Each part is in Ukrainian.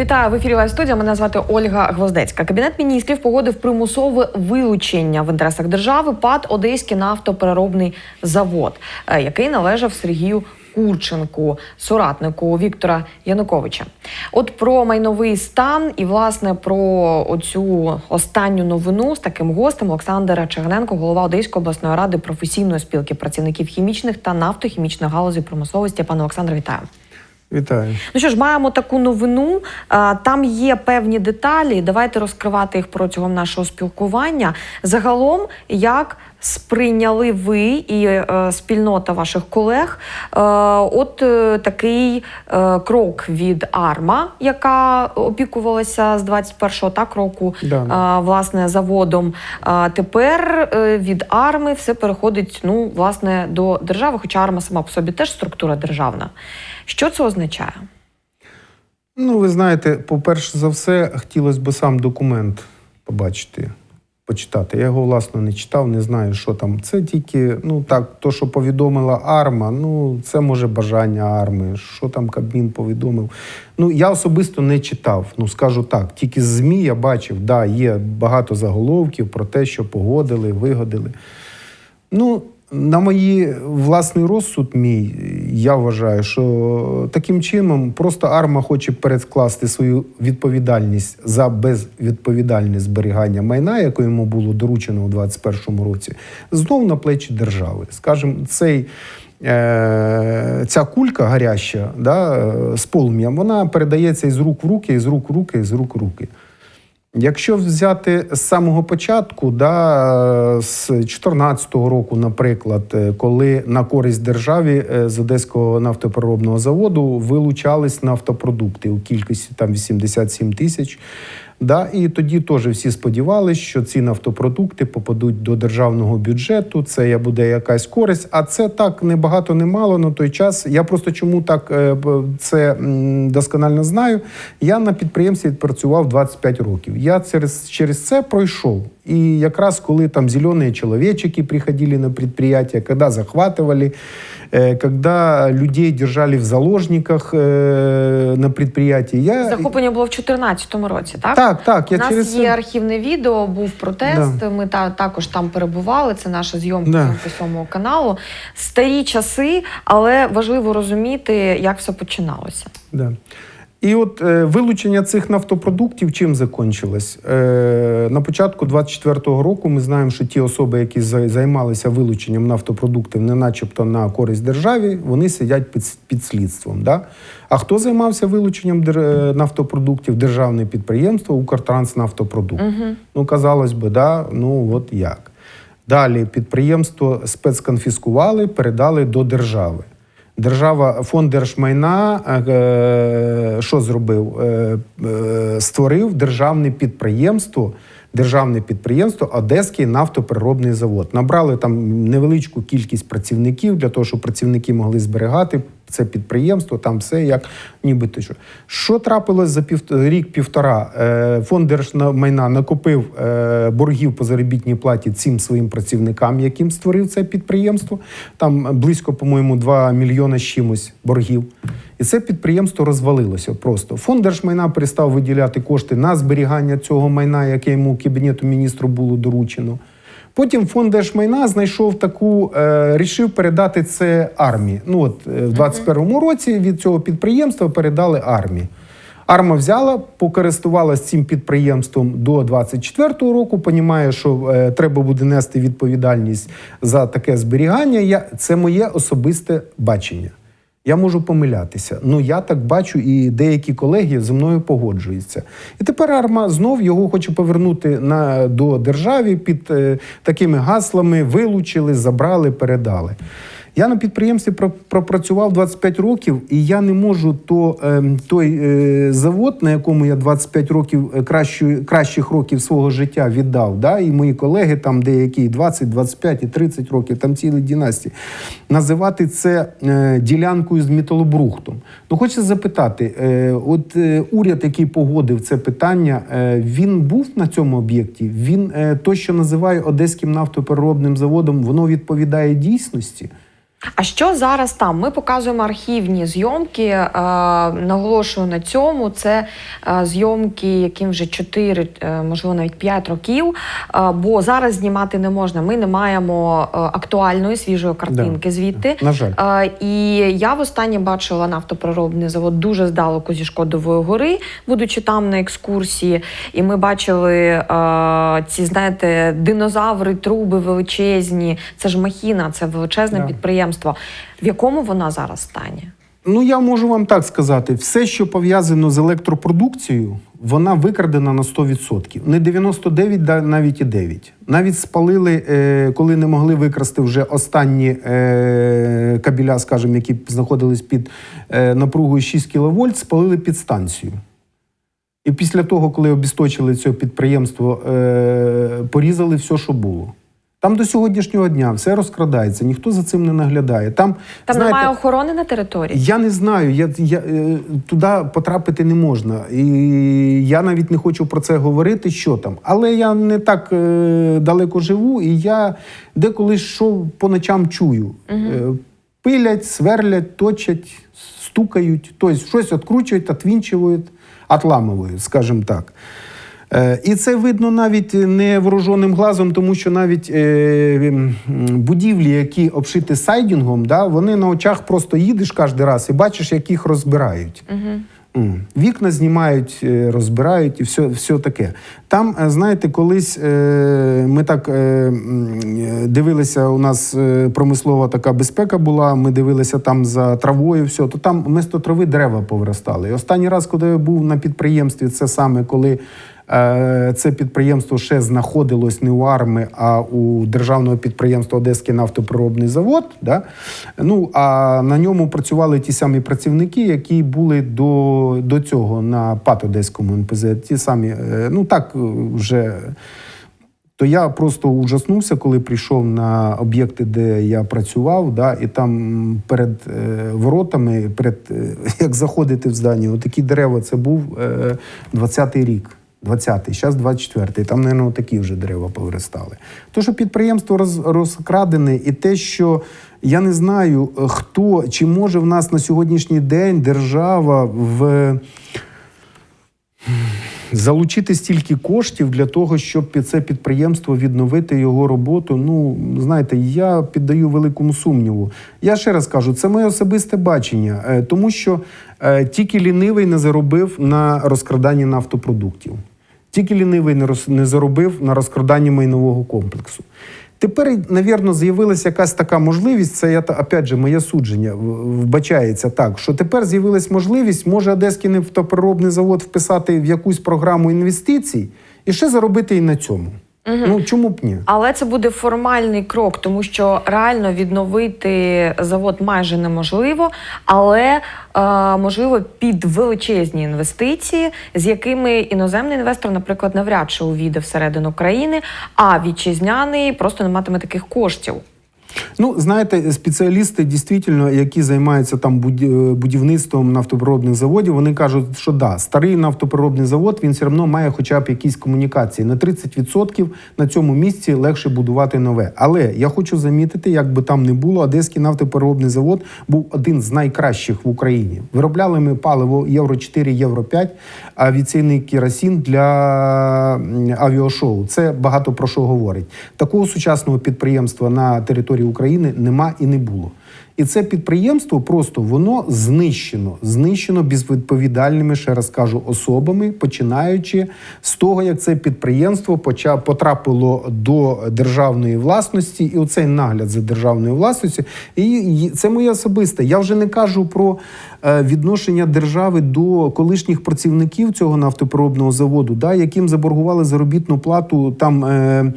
Вітаю в ефірі Лайв студія. Мене звати Ольга Гвоздецька. Кабінет міністрів погодив примусове вилучення в інтересах держави ПАД Одеський нафтопереробний завод, е, який належав Сергію. Курченку, соратнику Віктора Януковича, от про майновий стан і власне про оцю останню новину з таким гостем Олександра Чагненко, голова Одеської обласної ради професійної спілки працівників хімічних та нафтохімічних галузей промисловості. Пане Олександре, вітаю. Вітаю. Ну що ж, маємо таку новину. Там є певні деталі. Давайте розкривати їх протягом нашого спілкування. Загалом, як сприйняли ви і е, спільнота ваших колег, е, от е, такий крок від АРМА, яка опікувалася з 21-го так року Да. власне заводом. Тепер від арми все переходить ну, власне, до держави, хоча арма сама по собі теж структура державна. Що це означає? Ну, ви знаєте, по-перше за все, хотілося б сам документ побачити, почитати. Я його, власне, не читав, не знаю, що там. Це тільки, ну так, то, що повідомила Арма, ну, це може бажання арми. Що там Кабмін повідомив. Ну, я особисто не читав. Ну, скажу так, тільки з ЗМІ я бачив, да, є багато заголовків про те, що погодили, вигодили. Ну, на мої власний розсуд, мій, я вважаю, що таким чином просто арма хоче перескласти свою відповідальність за безвідповідальне зберігання майна, яке йому було доручено у 2021 році, знов на плечі держави. Скажімо, цей. е, Ця кулька гаряча да, е, з полум'ям, вона передається із рук в руки, із рук в руки, із рук в руки. Якщо взяти з самого початку, да, з 2014 року, наприклад, е, коли на користь державі е, з Одеського нафтопереробного заводу вилучались нафтопродукти у кількості там 87 тисяч. Да, і тоді теж всі сподівалися, що ці нафтопродукти попадуть до державного бюджету. Це буде якась користь. А це так не багато, не мало на той час. Я просто чому так е, це досконально знаю. Я на підприємстві відпрацював 25 років. Я через, через це пройшов. І якраз коли там зелені чоловічки приходили на предприятие, коли захватывали, э, когда людей держали в заложниках э, на предприятии, я Захоплення було в 2014 році, так? так, так, я У нас через є це- архівне відео, був протест. Ми та, також там перебували. Це наша зйомка Да. зйомка сьомого каналу. Старі часи, але важливо розуміти, як все починалося. Да. І от е, вилучення цих нафтопродуктів чим закончилось? Е, на початку 24-го року ми знаємо, що ті особи, які займалися вилученням нафтопродуктів, не начебто на користь державі, вони сидять під, під слідством. Да? А хто займався вилученням дер- е, нафтопродуктів? Державне підприємство Укртранснафтопродукт. Ну, казалось би, да? ну от як. Далі підприємство спецконфіскували, передали до держави. Держава, фонд держмайна е, що зробив? Е, е, створив державне підприємство, державне підприємство Одеський нафтопереробний завод. Набрали там невеличку кількість працівників для того, щоб працівники могли зберігати це підприємство, там все як нібито що. Що трапилось за пів, рік-півтора? Е, фонд держмайна накопив е, боргів по заробітній платі цим своїм працівникам, яким створив це підприємство. Там близько, по-моєму, 2 мільйони чимось боргів. І це підприємство розвалилося просто. Фонд держмайна перестав виділяти кошти на зберігання цього майна, яке йому кабінету міністру було доручено. Потім фонд держмайна знайшов таку, е, рішив передати це армії. Ну от е, в 21-му році від цього підприємства передали армії. Арма взяла, покористувалася цим підприємством до 24-го року. Понімає, що е, треба буде нести відповідальність за таке зберігання. Я, це моє особисте бачення. Я можу помилятися. Ну я так бачу, і деякі колеги зі мною погоджуються. І тепер арма знов його хоче повернути на до держави під е, такими гаслами: вилучили, забрали, передали. Я на підприємстві про- пропрацював 25 років, і я не можу то, ем, той е, завод, на якому я 25 років е, кращу, кращих років свого життя віддав, да, і мої колеги, там деякі 20, 25 і 30 років, там цілі дінастії, називати це е, ділянкою з металобрухтом. Ну, хочу запитати: от уряд, який погодив це питання, він був на цьому об'єкті? Він то, що називає Одеським нафтопереробним заводом, воно відповідає дійсності? А що зараз там? Ми показуємо архівні зйомки. Е, наголошую на цьому. Це е, зйомки, яким вже 4, е, можливо, навіть 5 років. Е, бо зараз знімати не можна. Ми не маємо е, актуальної свіжої картинки звідти. На жаль. Е, і я востаннє бачила нафтопереробний завод дуже здалеку зі Шкодової гори, будучи там на екскурсії. І ми бачили е, ці, знаєте, динозаври, труби величезні. Це ж махіна, це величезне Да. підприємство. В якому вона зараз стані? Ну, я можу вам так сказати: все, що пов'язано з електропродукцією, вона викрадена на 100%. Не 99, да, навіть і 9. Навіть спалили, е, коли не могли викрасти вже останні е, кабеля, скажімо, які знаходились під е, напругою 6 кВт, спалили підстанцію. І після того, коли обісточили це підприємство, порізали все, що було. Там до сьогоднішнього дня все розкрадається, ніхто за цим не наглядає. Там, Там знаєте, немає охорони на території. я не знаю, я, я, е, туди потрапити не можна. І я навіть не хочу про це говорити, що там. Але я не так е, далеко живу, і я деколи що по ночам чую. Е, пилять, сверлять, точать, стукають, тобто щось відкручують, отвінчують, отламують, скажімо так. Е, І це видно навіть невооруженим глазом, тому що навіть е, будівлі, які обшиті сайдінгом, да, вони на очах просто їдеш кожен раз і бачиш, як їх розбирають. М. Вікна знімають, е, розбирають і все, все таке. Там, знаєте, колись ми так дивилися, у нас промислова така безпека була, ми дивилися там за травою, все, то там вместо трави дерева повиростали. І останній раз, коли я був на підприємстві, це саме коли це підприємство ще знаходилось не у арми, а у державного підприємства Одеський нафтоприробний завод. Да? Ну, а на ньому працювали ті самі працівники, які були до, до цього на ПАТ Одеському НПЗ. Ті самі, е, ну так е, вже. То я просто ужаснувся, коли прийшов на об'єкти, де я працював, да, і там перед е, воротами, перед е, як заходити в здання, отакі дерева, це був е, 20-й рік. 20-й, зараз 24-й, там, мабуть, такі вже дерева повиростали. То, що підприємство роз, розкрадене, і те, що я не знаю, е, хто чи може в нас на сьогоднішній день держава в залучити стільки коштів для того, щоб під це підприємство відновити його роботу. Ну, знаєте, я піддаю великому сумніву. Я ще раз кажу, це моє особисте бачення, е, тому що е, тільки лінивий не заробив на розкраданні нафтопродуктів. Тільки лінивий не роз- не заробив на розкраданні майнового комплексу. Тепер, навірно, з'явилася якась така можливість. Це я опять же, моє судження вбачається так, що тепер з'явилась можливість, може Одеський нефтопереробний завод вписати в якусь програму інвестицій і ще заробити і на цьому. Ну чому б ні? Але це буде формальний крок, тому що реально відновити завод майже неможливо, але е, можливо під величезні інвестиції, з якими іноземний інвестор, наприклад, навряд чи увійде всередину країни, а вітчизняний просто не матиме таких коштів. Ну, знаєте, спеціалісти, дійсно, які займаються там будівництвом нафтопереробних заводів, вони кажуть, що да, старий нафтопереробний завод він все одно має хоча б якісь комунікації. На 30% на цьому місці легше будувати нове. Але я хочу замітити, як би там не було, Одеський нафтопереробний завод був один з найкращих в Україні. Виробляли ми паливо Євро 4, Євро 5, авіаційний керосин для авіашоу. Це багато про що говорить. Такого сучасного підприємства на території України нема і не було. І це підприємство просто воно знищено, знищено безвідповідальними, ще раз кажу, особами, починаючи з того, як це підприємство поча- потрапило до державної власності, і оцей нагляд за державною власністю. І, і це моє особисте. Я вже не кажу про е, відношення держави до колишніх працівників цього нафтопереробного заводу, да, яким заборгували заробітну плату там. Е,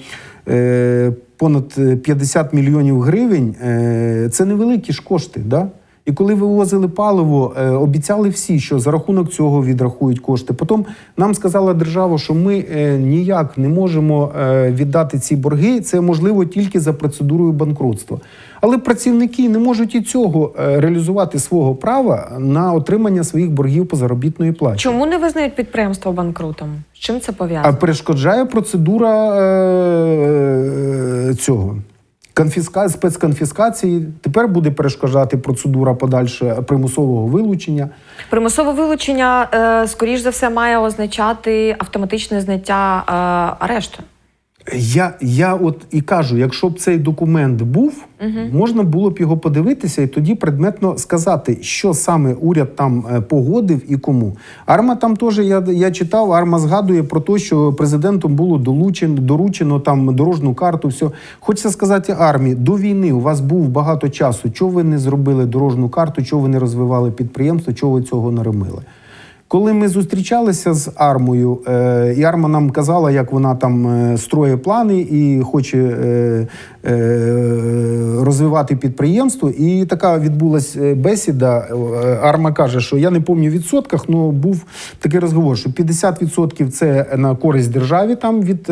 е, понад е, 50 мільйонів гривень е, це невеликі ж кошти. Да? І коли вивозили паливо, е, обіцяли всі, що за рахунок цього відрахують кошти. Потім нам сказала держава, що ми е, ніяк не можемо е, віддати ці борги. Це можливо тільки за процедурою банкрутства. Але працівники не можуть і цього реалізувати свого права на отримання своїх боргів по заробітної платі. Чому не визнають підприємство банкрутом? З чим це А перешкоджає процедура цього конфіска... спецконфіскації. Тепер буде перешкоджати процедура подальше примусового вилучення. Примусове вилучення, е, скоріш за все, має означати автоматичне зняття е, арешту. Я, я от і кажу, якщо б цей документ був, можна було б його подивитися і тоді предметно сказати, що саме уряд там е, погодив і кому. Арма там теж я, я читав, Арма згадує про те, що президентом було долучено, доручено там дорожну карту. Все. Хочеться сказати армії, до війни у вас був багато часу. Чого ви не зробили дорожну карту, чого ви не розвивали підприємство, чого ви цього не робили? Коли ми зустрічалися з армою, е, і арма нам казала, як вона там е, строє плани і хоче е, розвивати підприємство. І така відбулася е, бесіда. Арма каже, що я не пам'ятаю відсотках, але був такий розговор, що 50% це на користь державі там від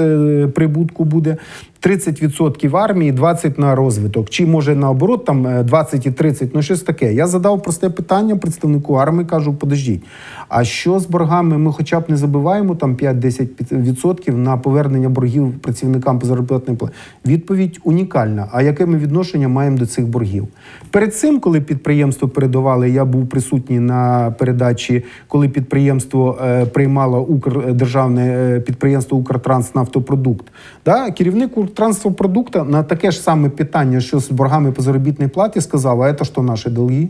прибутку буде. 30% армії, 20% на розвиток. Чи може наоборот, там е, 20 і 30, ну щось таке. Я задав просте питання представнику армії, кажу: подождіть, а що з боргами? Ми хоча б не забиваємо там 5-10% на повернення боргів працівникам по заробітній платі? Відповідь унікальна. А яке ми відношення маємо до цих боргів? Перед цим, коли підприємство передавали, я був присутній на передачі, коли підприємство е, приймало Укрдержавне е, підприємство Укртранснафтопродукт. Да? Керівник Укртранснафтопродукта на таке ж саме питання, що з боргами по заробітній платі, сказав: а це що наші долги?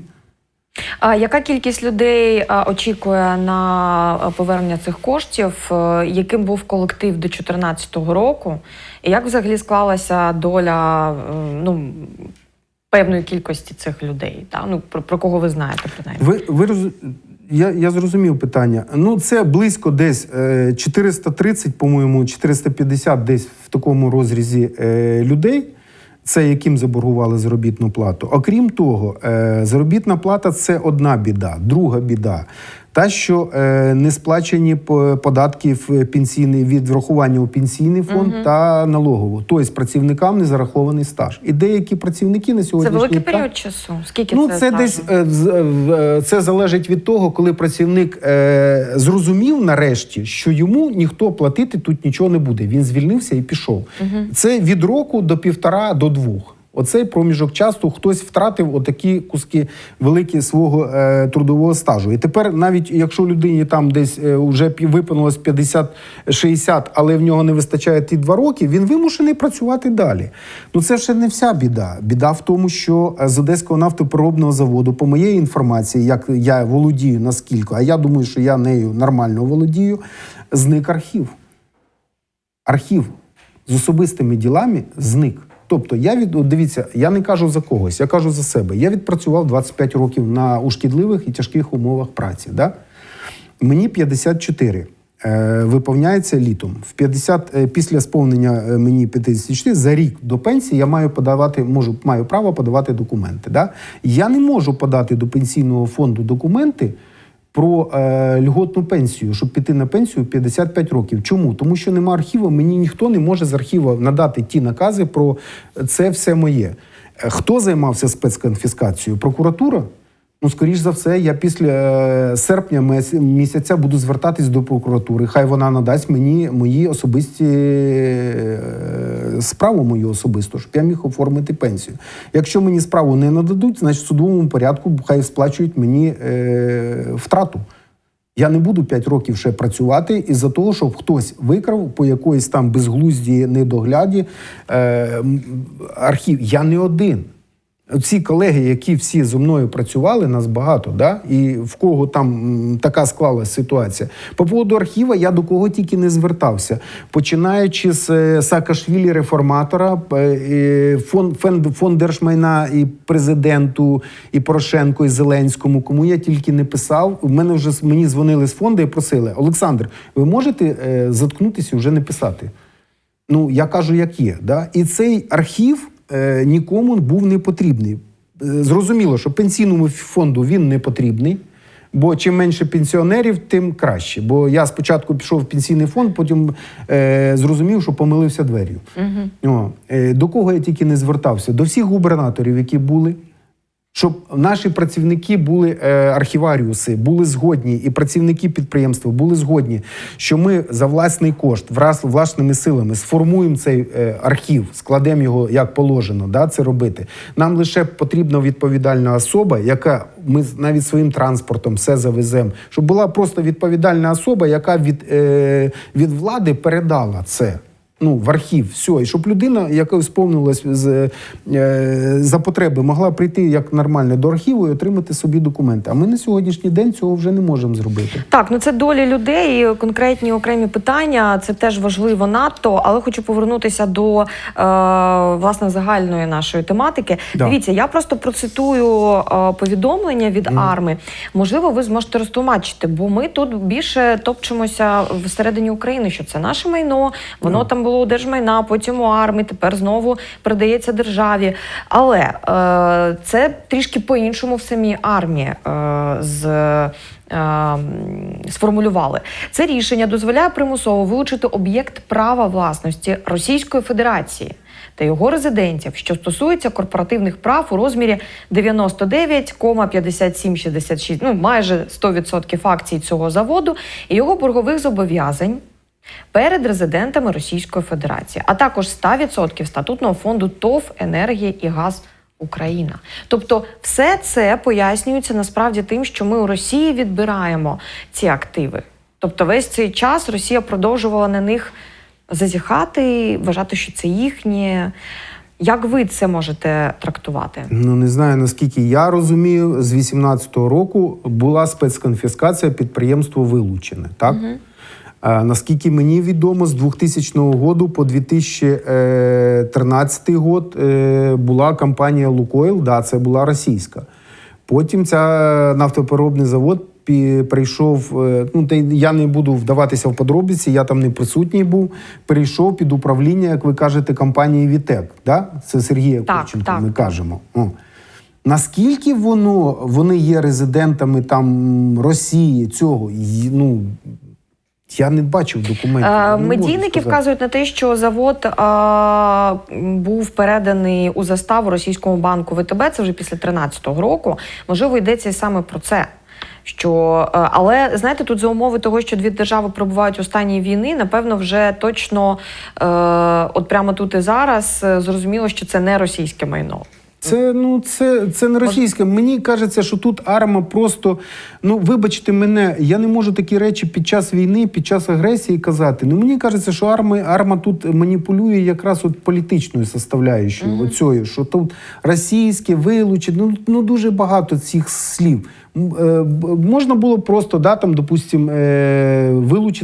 А яка кількість людей очікує на повернення цих коштів? Е, Яким був колектив до 2014 року? І як взагалі склалася доля е, ну, певної кількості цих людей? Та? Ну, про, про кого ви знаєте принаймні? Ви, ви роз... я, я зрозумів питання. Ну, це близько десь е, 430, по-моєму, 450 десь в такому розрізі е, людей. Це яким заборгували заробітну плату. Окрім того, е, заробітна плата це одна біда. Друга біда. Та, що е, не сплачені по- податки пенсійний від врахування у пенсійний фонд та налогову. Тобто працівникам не зарахований стаж. І деякі працівники на Це великий день- період часу. Скільки Ну, це, це десь е, е, е, це залежить від того, коли працівник е, зрозумів нарешті, що йому ніхто платити тут нічого не буде. Він звільнився і пішов. Це від року до півтора до двох. Оцей проміжок часу хтось втратив отакі куски великі свого е, трудового стажу. І тепер, навіть якщо людині там десь е, вже виповнилось 50-60, але в нього не вистачає ті два роки, він вимушений працювати далі. Ну це ще не вся біда. Біда в тому, що е, з Одеського нафтопереробного заводу, по моєї інформації, як я володію наскільки, а я думаю, що я нею нормально володію, зник архів архів з особистими ділами зник. Тобто, я від дивіться, я не кажу за когось, я кажу за себе. Я відпрацював 25 років на у шкідливих і тяжких умовах праці. Да? Мені 54. Е, виповняється літом. В 50, е, після сповнення е, мені 54, за рік до пенсії я маю подавати, можу, маю право подавати документи. Да? Я не можу подати до пенсійного фонду документи про е, льготну пенсію, щоб піти на пенсію в 55 років. Чому? Тому що нема архіву, мені ніхто не може з архіву надати ті накази про це все моє. Е, Хто займався спецконфіскацією? Прокуратура? Ну, скоріш за все, я після е, серпня місяця буду звертатись до прокуратури. Хай вона надасть мені мої особисті е, справу мою особисту, щоб я міг оформити пенсію. Якщо мені справу не нададуть, значить в судовому порядку хай сплачують мені е, втрату. Я не буду 5 років ще працювати із-за того, щоб хтось викрав по якоїсь там безглузді недогляді архів. Я не один. Ці колеги, які всі зі мною працювали, нас багато, да? і в кого там така склалась ситуація. По поводу архіва я до кого тільки не звертався. Починаючи з е, Саакашвілі реформатора, е, фонд, фонд держмайна і президенту, і Порошенко, і Зеленському, кому я тільки не писав. У мене вже мені дзвонили з фонду і просили: Олександр, ви можете е, заткнутися і вже не писати? Ну, я кажу, як є. Да? І цей архів нікому був не потрібний. Е, Зрозуміло, що пенсійному фонду він не потрібний. Бо чим менше пенсіонерів, тим краще. Бо я спочатку пішов в пенсійний фонд, потім е, зрозумів, що помилився двер'ю. О, е, до кого я тільки не звертався? До всіх губернаторів, які були, Щоб наші працівники були е, архіваріуси, були згодні, і працівники підприємства були згодні, що ми за власний кошт, враз, власними силами сформуємо цей е, архів, складемо його як положено, да, це робити. Нам лише потрібна відповідальна особа, яка ми навіть своїм транспортом все завеземо, щоб була просто відповідальна особа, яка від, е, від влади передала це. Ну, в архів, все. І щоб людина, яка сповнилась з, е, за потреби, могла прийти як нормально до архіву і отримати собі документи. А ми на сьогоднішній день цього вже не можемо зробити. Так, ну це долі людей, і конкретні окремі питання. Це теж важливо надто. Але хочу повернутися до е, власне загальної нашої тематики. Да. Дивіться, я просто процитую е, повідомлення від арми. Можливо, ви зможете розтлумачити, бо ми тут більше топчемося всередині України, що це наше майно, воно там було у держмайна, потім у армії, тепер знову передається державі. Але е, це трішки по-іншому в самій армії е, з. е, Сформулювали це рішення дозволяє примусово вилучити об'єкт права власності Російської Федерації та його резидентів, що стосується корпоративних прав у розмірі 99,5766, ну майже 100% акцій цього заводу і його боргових зобов'язань перед резидентами Російської Федерації, а також 100% статутного фонду ТОВ «Енергія і газ Україна. Тобто, все це пояснюється насправді тим, що ми у Росії відбираємо ці активи. Тобто, весь цей час Росія продовжувала на них зазіхати, вважати, що це їхнє. Як ви це можете трактувати? Ну не знаю наскільки я розумію, з 18-го року була спецконфіскація, підприємство вилучене. Так а, наскільки мені відомо, з 2000 року по 2013 год е, була компанія Лукойл, да, це була російська. Потім ця нафтопереробний завод прийшов. е, Ну я не буду вдаватися в подробиці, я там не присутній був. Перейшов під управління, як ви кажете, компанії Вітек. Да? Це Сергія Так, Курченко, так, ми кажемо. О. Наскільки воно вони є резидентами там Росії цього? Ну я не бачив документів. Е, не Медійники вказують на те, що завод е, був переданий у заставу російському банку ВТБ. Це вже після 2013 року. Можливо, йдеться саме про це. Що, е, але знаєте, тут за умови того, що дві держави перебувають у стані війни, напевно, вже точно, е, от прямо тут і зараз, е, зрозуміло, що це не російське майно. Це ну це, це не російське. Мені кажеться, що тут арма просто. Ну, вибачте мене, я не можу такі речі під час війни, під час агресії казати. Ну мені кажеться, що арма, арма тут маніпулює якраз от політичною составляючою. Mm Оцею, що тут російське, вилучить. Ну, ну дуже багато цих слів. Е, Можна було просто, да, там, допустим,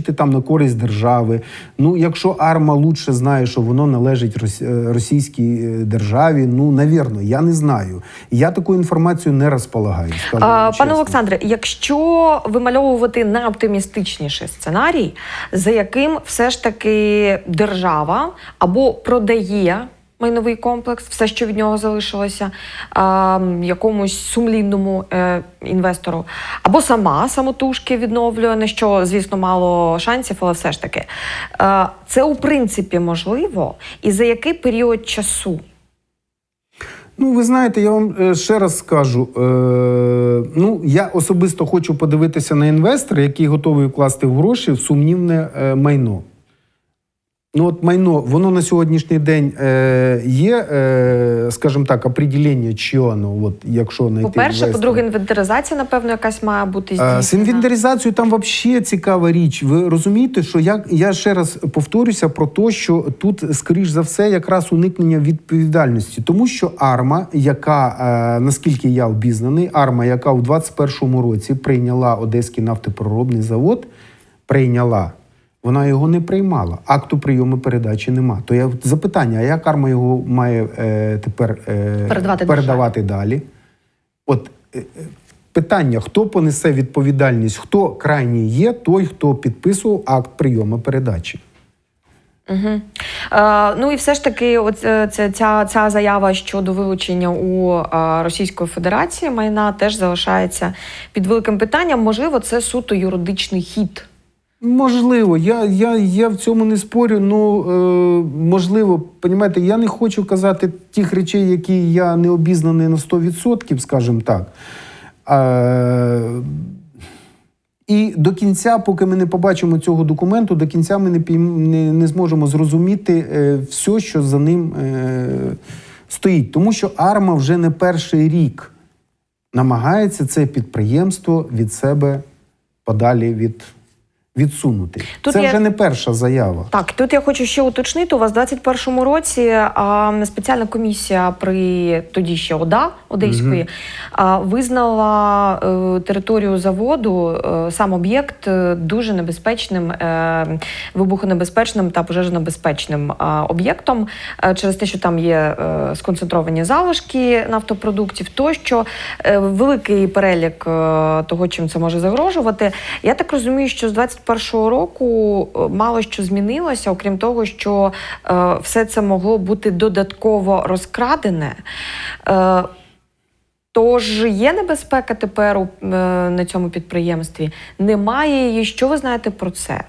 е, там на користь держави. Ну, якщо арма лучше знає, що воно належить е, російській е, державі, ну, навірно, я не знаю. Я таку інформацію не розполагаю. Скажу А, Пане. Олександре, якщо вимальовувати найоптимістичніший сценарій, за яким все ж таки держава або продає майновий комплекс, все, що від нього залишилося, а, якомусь сумлінному е, інвестору, або сама самотужки відновлює, на що, звісно, мало шансів, але все ж таки. Е, це у принципі можливо, і за який період часу? Ну, ви знаєте, я вам е, ще раз скажу. Е, ну, я особисто хочу подивитися на інвестора, який готовий вкласти в гроші в сумнівне е, майно. Ну, от майно, воно на сьогоднішній день е, є, е, скажімо так, определення, чи воно, от, якщо знайти По-перше, по-друге, інвентаризація, напевно, якась має бути Е, здійснена. З інвентаризацією там взагалі цікава річ. Ви розумієте, що я, я ще раз повторюся про те, що тут, скоріш за все, якраз уникнення відповідальності, тому що арма, яка е, наскільки я обізнаний, арма, яка у 21-му році прийняла Одеський нафтопереробний завод, прийняла. Вона його не приймала. Акту прийому передачі нема. То я запитання: а як арма його має е, тепер е, Передавати передавати далі? От е, е, питання: хто понесе відповідальність, хто крайній є, той, хто підписував акт прийому передачі. Угу. Е, ну і все ж таки, от е, ця, ця, ця заява щодо вилучення у е, Російської Федерації майна теж залишається під великим питанням. Можливо, це суто юридичний хід. Можливо, я, я, я в цьому не спорю. Ну е, можливо, понімаєте, я не хочу казати тих речей, які я не обізнаний на 100%, скажімо так. Е, і до кінця, поки ми не побачимо цього документу, до кінця ми не, не, не зможемо зрозуміти е, все, що за ним е, стоїть. Тому що Арма вже не перший рік намагається це підприємство від себе подалі від, відсунути. Тут це я- вже не перша заява. Так, тут я хочу ще уточнити. У вас в 21-му році а, спеціальна комісія при тоді ще ОДА Одеської а, визнала е, територію заводу, е, сам об'єкт е, дуже небезпечним, е, вибухонебезпечним та пожежонебезпечним об'єктом через те, що там є е, сконцентровані залишки нафтопродуктів, тощо великий перелік е, того, чим це може загрожувати. Я так розумію, що з 21-го року е, мало що змінилося, окрім того, що е, все це могло бути додатково розкрадене. Е, Тож є небезпека тепер у, е, на цьому підприємстві? Немає її. Що ви знаєте про це?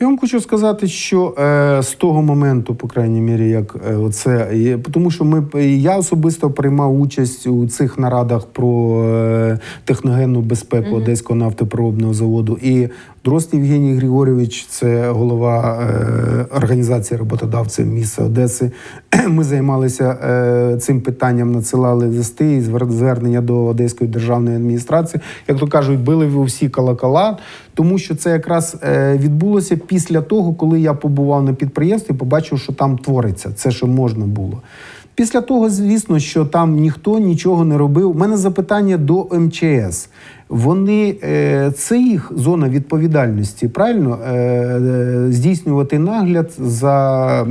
Я вам хочу сказати, що е, з того моменту, по крайній мірі, як е, оце, є- тому що ми я особисто приймав участь у цих нарадах про е, техногенну безпеку Одеського нафтопереробного заводу. І Дрозд Євгеній Григорьович, це голова е, організації роботодавців міста Одеси. Ми займалися е, цим питанням, надсилали листи і звернення до Одеської державної адміністрації. Як то кажуть, били ви всі колокола, тому що це якраз е, відбулося після того, коли я побував на підприємстві, побачив, що там твориться, це що можна було. Після того, звісно, що там ніхто нічого не робив. У мене запитання до МЧС. Вони е, це їх зона відповідальності, правильно е, е, здійснювати нагляд за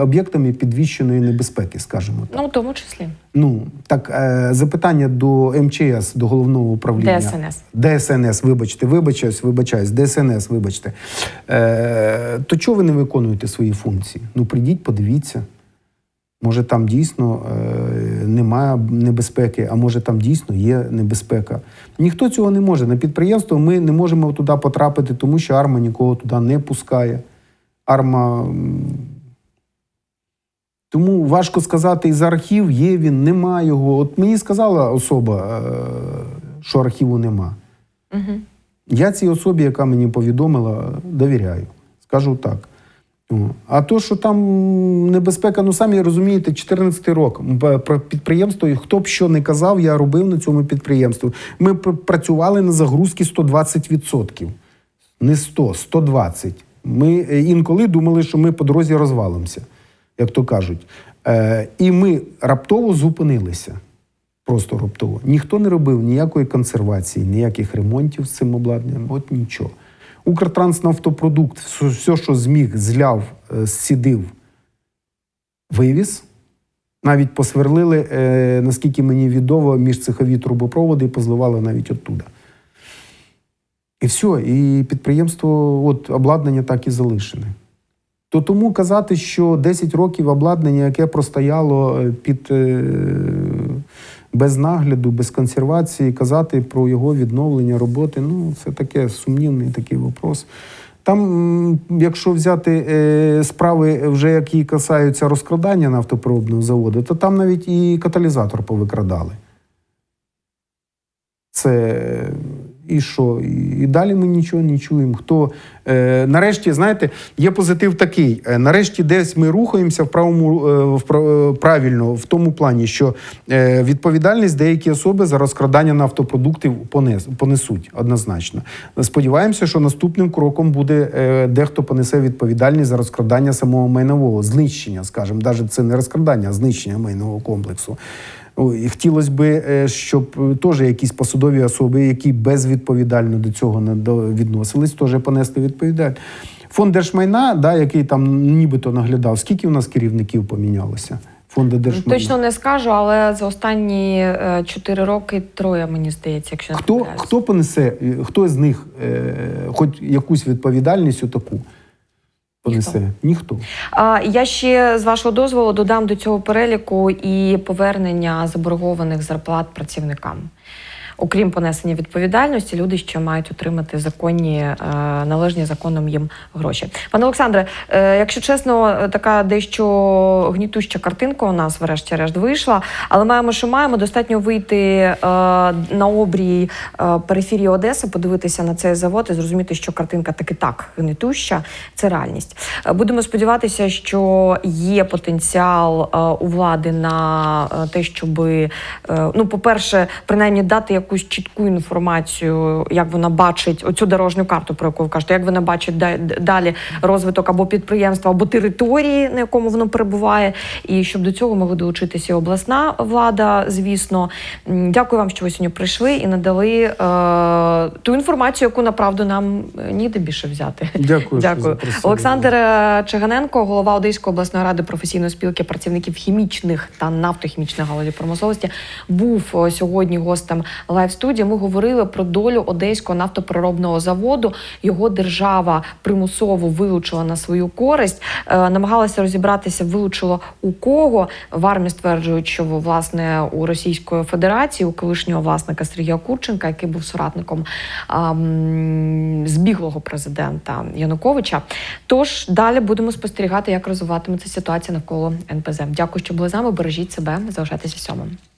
об'єктами підвищеної небезпеки, скажімо так. Ну, в тому числі Ну так запитання до МЧС, до головного управління ДСНС. ДСНС, вибачте, вибачаюсь, вибачаюсь, ДСНС, вибачте. То чого ви не виконуєте свої функції? Ну прийдіть, подивіться. Може, там дійсно немає небезпеки, а може там дійсно є небезпека. Ніхто цього не може. На підприємство ми не можемо туди потрапити, тому що арма нікого туди не пускає. Арма. Тому важко сказати, і за архів є він, нема його. От мені сказала особа, е, що архіву нема. Угу. Я цій особі, яка мені повідомила, довіряю. Скажу так. О. А то, що там небезпека, ну самі розумієте, 14 рок. Про підприємство, і хто б що не казав, я робив на цьому підприємстві. Ми працювали на загрузки 120%. Не 100, 120. Ми е, інколи думали, що ми по дорозі розвалимося, як то кажуть. Е, і ми раптово зупинилися. Просто раптово. Ніхто не робив ніякої консервації, ніяких ремонтів з цим обладнанням, от нічого. Укртранснафтопродукт, все, що зміг, зляв, е, зцідив, вивіз. Навіть посверлили, е, наскільки мені відомо, міжцехові трубопроводи і позливали навіть оттуда. І все, і підприємство, от обладнання так і залишене. То тому казати, що 10 років обладнання, яке простояло е, під е, без нагляду, без консервації, казати про його відновлення роботи, ну це таке сумнівний такий вопрос. Там, якщо взяти е, справи, вже які касаються розкрадання нафтопроводного заводу, то там навіть і каталізатор повикрадали. Це і що? І, далі ми нічого не чуємо. Хто е, нарешті, знаєте, є позитив такий. Е, нарешті, десь ми рухаємося в правому е, в е, правильно в тому плані, що е, відповідальність деякі особи за розкрадання нафтопродуктів понес, понесуть однозначно. Сподіваємося, що наступним кроком буде е, дехто понесе відповідальність за розкрадання самого майнового знищення, скажімо, навіть це не розкрадання, а знищення майнового комплексу. І хотілося б, щоб е, теж якісь посадові особи, які безвідповідально до цього відносились, теж понесли відповідальність. Фонд держмайна, да, який там нібито наглядав, скільки у нас керівників помінялося? Фонду держмайна. Точно не скажу, але за останні е, чотири роки троє, мені здається, якщо не Хто, хто понесе, е, хто з них е, хоч якусь відповідальність таку понесе? Ніхто. А, я ще з вашого дозволу додам до цього переліку і повернення заборгованих зарплат працівникам. Окрім понесення відповідальності, люди ще мають отримати законні е, належні законом їм гроші. Пане Олександре, е, якщо чесно, така дещо гнітуща картинка у нас, врешті-решт, вийшла, але маємо, що маємо достатньо вийти е, на обрій периферії Одеси, подивитися на цей завод і зрозуміти, що картинка таки так гнітуща. Це реальність. Будемо сподіватися, що є потенціал у влади на те, щоб, ну, по-перше, принаймні дати якусь чітку інформацію, як вона бачить оцю дорожню карту, про яку ви кажете, як вона бачить далі розвиток або підприємства, або території, на якому воно перебуває, і щоб до цього могли долучитися і обласна влада, звісно. Дякую вам, що ви сьогодні прийшли і надали е, ту інформацію, яку направду нам е, ніде більше взяти. Дякую. Дякую. Олександр е, Чаганенко, голова Одеської обласної ради професійної спілки працівників хімічних та нафтохімічних галузі промисловості, був е, сьогодні гостем лайв студії. Ми говорили про долю одеського нафтопереробного заводу. Його держава примусово вилучила на свою користь, е, намагалася розібратися, вилучило у кого. В армії стверджують, що власне у Російської Федерації, у колишнього власника Сергія Курченка, який був соратником а, м, збіглого президента Януковича. Тож далі будемо спостерігати, як розвиватиметься ситуація навколо НПЗ. Дякую, що були з нами. Бережіть себе, залишайтеся сьомим.